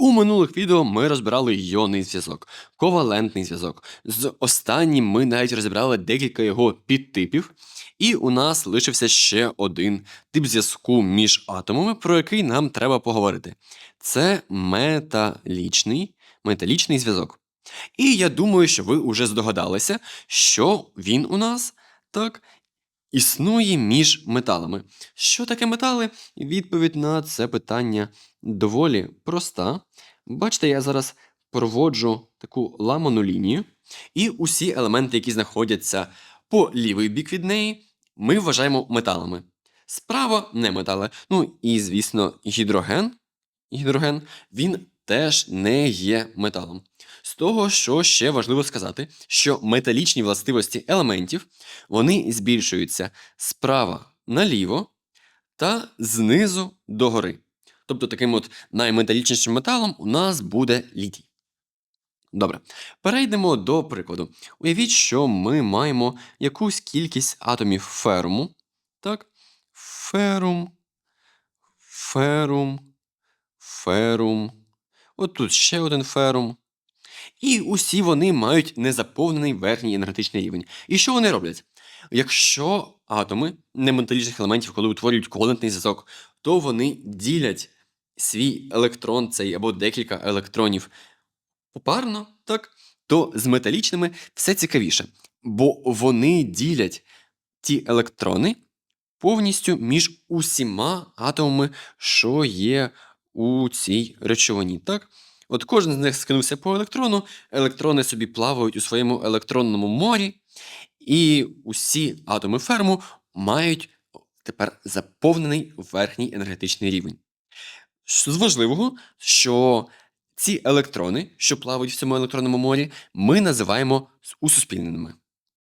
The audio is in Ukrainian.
У минулих відео ми розбирали йонний зв'язок, ковалентний зв'язок. З останнім ми навіть розібрали декілька його підтипів, і у нас лишився ще один тип зв'язку між атомами, про який нам треба поговорити. Це металічний, металічний зв'язок. І я думаю, що ви вже здогадалися, що він у нас так існує між металами. Що таке метали? Відповідь на це питання доволі проста. Бачите, я зараз проводжу таку ламану лінію, і усі елементи, які знаходяться по лівий бік від неї, ми вважаємо металами. Справа не метали. Ну і, звісно, гідроген, гідроген він теж не є металом. З того, що ще важливо сказати, що металічні властивості елементів вони збільшуються справа наліво та знизу догори. Тобто таким от найметалічнішим металом у нас буде літій. Добре, перейдемо до прикладу. Уявіть, що ми маємо якусь кількість атомів феруму. Так? Ферум, ферум, ферум. От тут ще один ферум. І усі вони мають незаповнений верхній енергетичний рівень. І що вони роблять? Якщо атоми неметалічних елементів, коли утворюють ковалентний зв'язок, то вони ділять свій електрон, цей або декілька електронів попарно, так, то з металічними все цікавіше, бо вони ділять ті електрони повністю між усіма атомами, що є у цій речовині. Так? От кожен з них скинувся по електрону, електрони собі плавають у своєму електронному морі, і усі атоми ферму мають тепер заповнений верхній енергетичний рівень. З важливого, що ці електрони, що плавають в цьому електронному морі, ми називаємо усуспільненими.